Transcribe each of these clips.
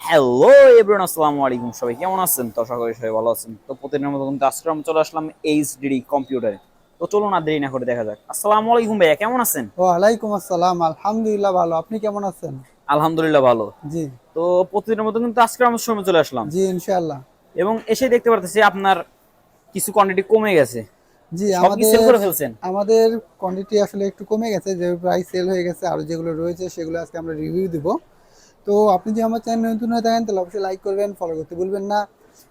Hello everyone আসসালামু আলাইকুম। সবাই কেমন আছেন? তো আশা করি সবাই ভালো আছেন। তো প্রতিদিনের মতো কিন্তু আজকে আমরা চলে আসলাম এইচডিডি কম্পিউটারে তো চলুন আর দেরি না করে দেখা যাক। আসসালামু আলাইকুম ভাইয়া কেমন আছেন? ওয়ালাইকুম আসসালাম আলহামদুলিল্লাহ ভালো। আপনি কেমন আছেন? আলহামদুলিল্লাহ ভালো। জি। তো প্রতিদিনের মতো কিন্তু আজকে আমরা সময় চলে আসলাম। জি ইনশাআল্লাহ। এবং এসে দেখতে পারতেছি আপনার কিছু কোয়ান্টিটি কমে গেছে। জি আমাদের আমাদের কোয়ান্টিটি আসলে একটু কমে গেছে যে প্রায় সেল হয়ে গেছে আর যেগুলো রয়েছে সেগুলো আজকে আমরা রিভিউ দিব। তো আপনি যদি আমার চ্যানেল নতুন হয়ে থাকেন তাহলে অবশ্যই লাইক করবেন ফলো করতে ভুলবেন না।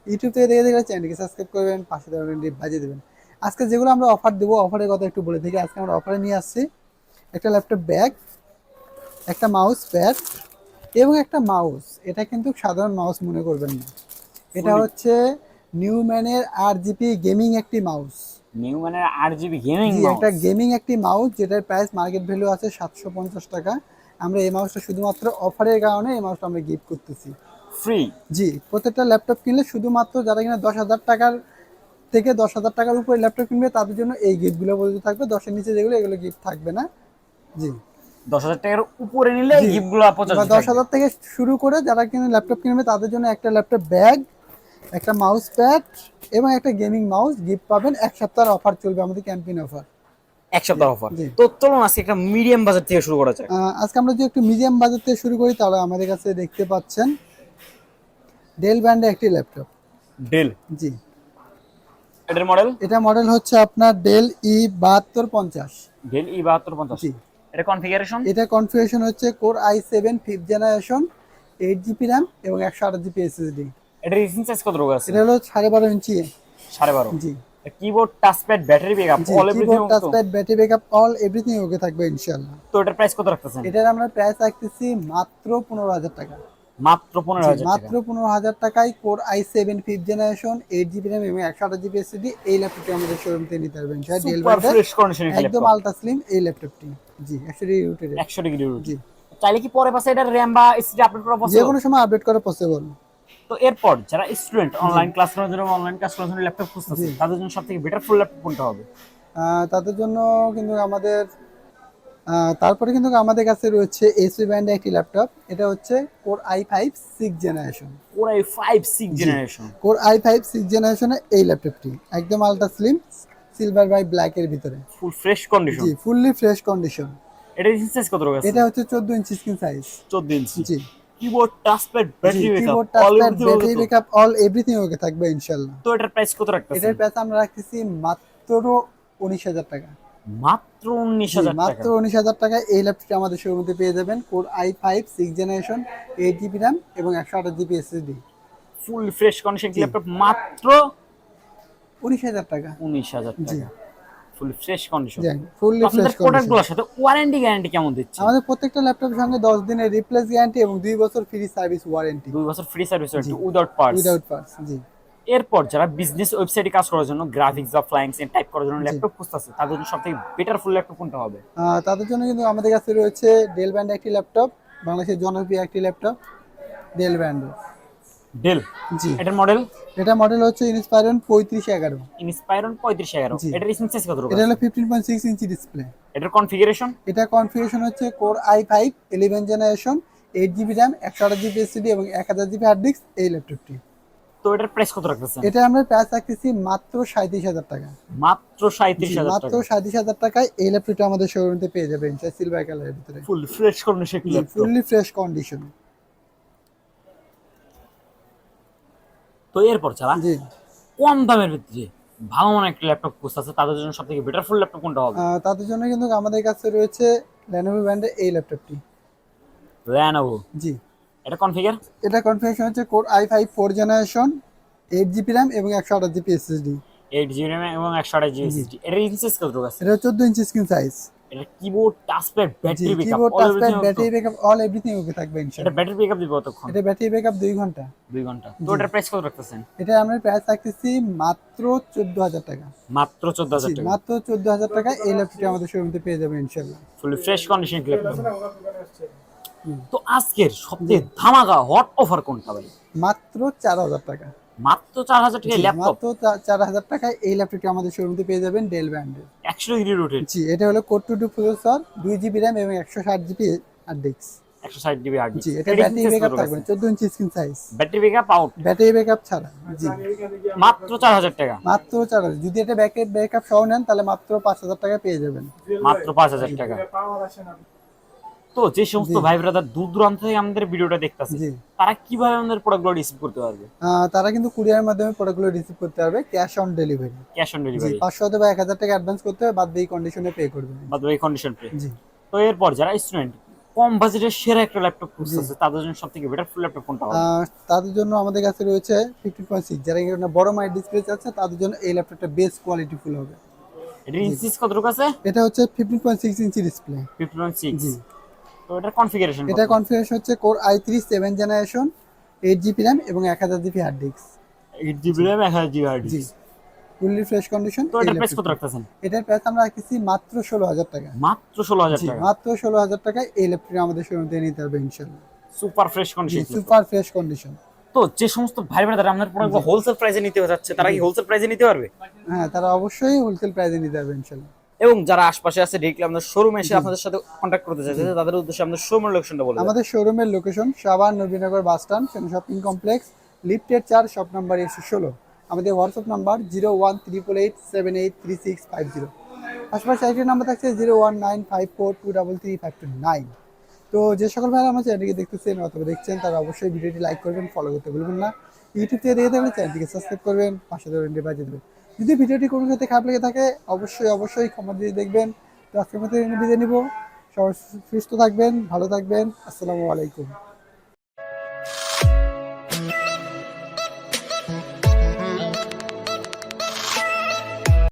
ইউটিউব থেকে দেখে দেখলে চ্যানেলকে সাবস্ক্রাইব করবেন পাশে দেবেন বাজিয়ে দেবেন। আজকে যেগুলো আমরা অফার দেবো অফারের কথা একটু বলে থাকি আজকে আমরা অফারে নিয়ে আসছি একটা ল্যাপটপ ব্যাগ একটা মাউস প্যাড এবং একটা মাউস এটা কিন্তু সাধারণ মাউস মনে করবেন না। এটা হচ্ছে নিউম্যানের আর জিপি গেমিং একটি মাউস নিউ মানে আর জিবি গেমিং একটা গেমিং একটি মাউস যেটার প্রাইস মার্কেট ভ্যালু আছে সাতশো পঞ্চাশ টাকা। আমরা এই মাউসটা শুধুমাত্র অফারের কারণে এই মাউসটা আমরা গিফট করতেছি। ফ্রি জি প্রত্যেকটা ল্যাপটপ কিনলে শুধুমাত্র যারা কিনা দশ হাজার টাকার থেকে দশ হাজার টাকার উপরে ল্যাপটপ কিনবে তাদের জন্য এই গিফটগুলো বলতে থাকবে। দশের নিচে যেগুলো এগুলো গিফট থাকবে না। জি। দশ হাজার টাকার উপরে নিলে। গিফটগুলো দশ হাজার থেকে শুরু করে যারা কিনে ল্যাপটপ কিনবে তাদের জন্য একটা ল্যাপটপ ব্যাগ একটা মাউস প্যাড এবং একটা গেমিং মাউস গিফট পাবেন। এক সপ্তাহের অফার চলবে আমাদের ক্যাম্পেইন অফার এক সপ্তাহ অফার তো চলুন আজকে একটা মিডিয়াম বাজার থেকে শুরু করা যাক। আজকে আমরা যদি একটু মিডিয়াম বাজেট থেকে শুরু করি তাহলে আমাদের কাছে দেখতে পাচ্ছেন ডেল ব্র্যান্ডের একটি ল্যাপটপ ডেল জি। এটার মডেল এটা মডেল হচ্ছে আপনার ডেল ই বাহাত্তর পঞ্চাশ। ডেল ই বাহাত্তর পঞ্চাশ। জি। এটা কনফিগারেশন এটা কনফিগারেশন হচ্ছে core i seven fifth generation eight GB RAM এবং একশো আট জিবি এসএসডি এটা রিসিং সাইজ কত আছে? এটা হলো সাড়ে বারো ইঞ্চি সাড়ে বারো? জি। Keyboard touchpad battery backup all everything keyboard touchpad battery backup all everything okay থাকবে ইনশাআল্লাহ। তো এটার প্রাইস কত রাখতেছেন? এটার আমরা প্রাইস রাখতেছি মাত্র পনেরো হাজার টাকা। মাত্র পনেরো হাজার টাকা। মাত্র পনেরো হাজার টাকায় core i seven fifth generation eight GB RAM এবং একশো আঠাশ জিবি এসএসডি এই ল্যাপটপটি আমাদের শোরুম থেকে নিতে পারবেন ডেল ফ্রেশ কন্ডিশনে একদম আলট্রা স্লিম এই ল্যাপটপটি জি একশো রিউটেড একশো ডিগ্রি জি। চাইলে কি পরে পাশে এটার র্যাম বা এসএসডি আপডেট করা যে কোনো সময় আপডেট করা পসিবল তো এরপর যারা স্টুডেন্ট অনলাইন ক্লাস করার জন্য অনলাইন ক্লাস করার জন্য ল্যাপটপ খুঁজতেছে তাদের জন্য সবথেকে বেটার ফুল ল্যাপটপ কোনটা হবে? তাদের জন্য কিন্তু আমাদের তারপরে কিন্তু আমাদের কাছে রয়েছে এসপি ব্র্যান্ডের একটি ল্যাপটপ এটা হচ্ছে core i five six generation ওরা i five six generation core i five six জেনারেশনের এই ল্যাপটপটি একদম ultra slim silver by black এর ভিতরে। ফুল ফ্রেশ কন্ডিশন জি ফুললি ফ্রেশ কন্ডিশন এটা রিসিং সাইজ কত রোগ আছে? এটা হচ্ছে চোদ্দ ইঞ্চি স্ক্রিন সাইজ চোদ্দ ইঞ্চি জি। Keyboard touchpad battery backup all battery backup all everything okay থাকবে ইনশাআল্লাহ। তো এটার প্রাইস কত রাখতেছেন? এটার প্রাইস আমরা রাখতেছি মাত্র উনিশ হাজার টাকা। মাত্র উনিশ জি, হাজার মাত্র টাকা। উনিশ হাজার টাকায় এই ল্যাপটপটি আমাদের শোরুমে পেয়ে যাবেন। Core i five six generation eight GB RAM এবং একশো আঠাশ GB SSD full fresh condition laptop মাত্র উনিশ হাজার টাকা। উনিশ হাজার জি। টাকা। ফুল ফ্রেশ কন্ডিশন জি ফুললি ফ্রেশ প্রোডাক্টগুলোর সাথে ওয়ারেন্টি গ্যারান্টি কেমন দিচ্ছে? আমাদের প্রত্যেকটা ল্যাপটপের সঙ্গে দশ দিনের রিপ্লেস গ্যারান্টি এবং দুই বছর ফ্রি সার্ভিস ওয়ারেন্টি দুই বছর free service without parts without parts জি। এরপর যারা বিজনেস ওয়েবসাইটে কাজ করার জন্য গ্রাফিক্স বা ফ্লাইং সেন টাইপ করার জন্য ল্যাপটপ খুঁজতেছে তাদের জন্য সবথেকে বেটার ফুল ল্যাপটপ কোনটা হবে? তাদের জন্য কিন্তু আমাদের কাছে রয়েছে ডেল ব্র্যান্ডের একটি ল্যাপটপ বাংলাদেশের জনপ্রিয় একটি ল্যাপটপ ডেল ব্র্যান্ডের ডেল জি। এটার মডেল এটা মডেল হচ্ছে এগারো। জি। এটার স্ক্রিন সাইজ কত রকম? এটা হলো fifteen point six inch display এটার কনফিগারেশন এটা কনফিগারেশন হচ্ছে core i five eleven generation eight GB GB SSD এবং জিবি হার্ড ডিস্ক এই ল্যাপটপটি তো এটার প্রাইস কত রাখতেছেন? এটা আমরা প্রাইস রাখতেছি মাত্র সাঁত্রিশ হাজার টাকা। মাত্র সাঁত্রিশ জি, হাজার মাত্র টাকা। সাঁত্রিশ হাজার টাকায় এই ল্যাপটপটা আমাদের শোরুমে পেয়ে যাবেন সিলভার কালারের ভিতরে। Full fresh condition fully fresh condition তো এরপর জি। কম দামের ভিতরে ভালো মানের একটা ল্যাপটপ খুঁজতেছে তাদের জন্য সবথেকে বেটার ফুল ল্যাপটপ কোনটা হবে? তাদের জন্য কিন্তু আমাদের কাছে রয়েছে ল্যানোভো ব্র্যান্ডের এই ল্যাপটপটি। Lenovo G. এটা কনফিগার এটা কনফিগারেশন হচ্ছে core i five four generation eight GB RAM এবং একশো আঠাশ GB SSD eight GB RAM এবং একশো আঠাশ জিবি এসএসডি এটার ইনসেস কত রকম আছে? এটা চোদ্দ ইঞ্চি স্ক্রিন সাইজ এটা keyboard touchpad battery backup keyboard touchpad battery backup all everything okay থাকবে এটা ব্যাটারি ব্যাকআপ দিবে কতক্ষণ এটা ব্যাটারি ব্যাকআপ দুই ঘণ্টা। দুই ঘণ্টা। তো এটার প্রাইস কত রাখতেছেন? এটা আমরা প্রাইস রাখতেছি মাত্র চোদ্দ হাজার টাকা। মাত্র চোদ্দ হাজার জি, টাকা। মাত্র চোদ্দ হাজার টাকা এই ল্যাপটপটি আমাদের শোরুমে পেয়ে যাবে ইনশাআল্লাহ ফুলি ফ্রেশ কন্ডিশন ল্যাপটপ তো আজকের সবচেয়ে ধামাকা হট অফার কোনটা ভাই? মাত্র চার হাজার টাকা। মাত্র চার হাজার টাকা ল্যাপটপ মাত্র টাকায় এই ল্যাপটপটি আমাদের শোরুমে পেয়ে যাবেন ডেল ব্র্যান্ডের একশো ডিগ্রি রোটেট জি এটা হলো কোর টু টু প্রসেসর দুই জিবি র্যাম এবং একশো ষাট জিবি হার্ড ডিস্ক একশো ষাট জিবি হার্ড জি এটা ব্যাটারি ব্যাকআপ থাকবে চোদ্দ inch screen size battery backup out battery backup ছাড়া জি। মাত্র চার হাজার টাকা। মাত্র চার হাজার। যদি এটা ব্যাকেট ব্যাকআপ সহ নেন তাহলে মাত্র পাঁচ হাজার টাকা পেয়ে যাবেন। মাত্র পাঁচ হাজার টাকা। তো যে সমস্ত ভাই ব্রাদার দূর দূরান্ত থেকে আমাদের ভিডিওটা দেখতেছে তারা কীভাবে আমাদের প্রোডাক্টগুলো রিসিভ করতে পারবে? তারা কিন্তু কুরিয়ারের মাধ্যমে প্রোডাক্টগুলো রিসিভ করতে পারবে cash on delivery cash on delivery পাঁচশো অথবা এক হাজার টাকা অ্যাডভান্স করতে হবে বাদ দিয়ে কন্ডিশনে পে করবেন বা এই কন্ডিশন পে জি। তো এরপর যারা স্টুডেন্ট কম বাজেটের সেরা একটা ল্যাপটপ খুঁজতেছে তাদের জন্য সব থেকে বেটার ফুল ল্যাপটপ কোনটা হবে? তাদের জন্য আমাদের কাছে রয়েছে ফিফটিন পয়েন্ট সিক্স যারা এখানে বড় মাইট ডিসপ্লে চাচ্ছে তাদের জন্য এই ল্যাপটপটা বেস্ট কোয়ালিটি ফুল হবে। এটার ইঞ্চিস কতটুকু আছে? এটা হচ্ছে fifteen point six inch display fifty point six জি। তো এটার কনফিগারেশন এটা কনফিগারেশন হচ্ছে core i three seven generation eight GB RAM এবং এক হাজার GB hard disk eight GB RAM এক হাজার জিবি হার্ড জি ফুললি ফ্রেশ কন্ডিশন তো এটার প্রাইস কত রাখতেছেন? এটার প্রাইস আমরা রাখতেছি মাত্র ষোলো হাজার টাকা। মাত্র ষোলো হাজার জি টাকা? মাত্র ষোলো হাজার টাকায় এই আমাদের শোরুম থেকে নিতে পারবে ইনশাল্লাহ। Super fresh condition super fresh condition তো যে সমস্ত ভাই বোনেরা আপনার প্রোডাক্ট হোলসেল প্রাইসে নিতে যাচ্ছে তারা কি হোলসেল প্রাইসে নিতে পারবে? হ্যাঁ তারা অবশ্যই হোলসেল প্রাইসে নিতে পারবে ইনশাল্লাহ। এবং যারা আশপাশে আছে ডিরেক্টলি আপনাদের শোরুমে এসে আপনাদের সাথে কন্ট্যাক্ট করতে চাইছে তাদের উদ্দেশ্যে আমাদের শোরুমের লোকেশনটা বলে দেন। আমাদের শোরুমের লোকেশন সাবান Nabinagar bus stand Sen shopping complex লিফটের চার শপ নাম্বার একশো ষোলো। আমাদের WhatsApp number zero one triple eight seven eight three six five zero আশপাশে আরেকটি নাম্বার থাকছে zero one nine five four two double three five two nine তো যে সকল ভাইরা আমার চ্যানেলটিকে দেখতেছেন অথবা দেখছেন তারা অবশ্যই ভিডিওটি লাইক করবেন ফলো করতে ভুলবেন না। ইউটিউব থেকে দেখে থাকলে চ্যানেলটিকে সাবস্ক্রাইব করবেন পাশে ধরে বাজিয়ে দেবেন। যদি ভিডিওটি কোনো ক্ষেত্রে খারাপ লেগে থাকে, অবশ্যই অবশ্যই ক্ষমা দিয়ে দেখবেন। তো আজকের মতো বিদায় নিব। সবাই সুস্থ থাকবেন, ভালো থাকবেন। আসসালামু আলাইকুম।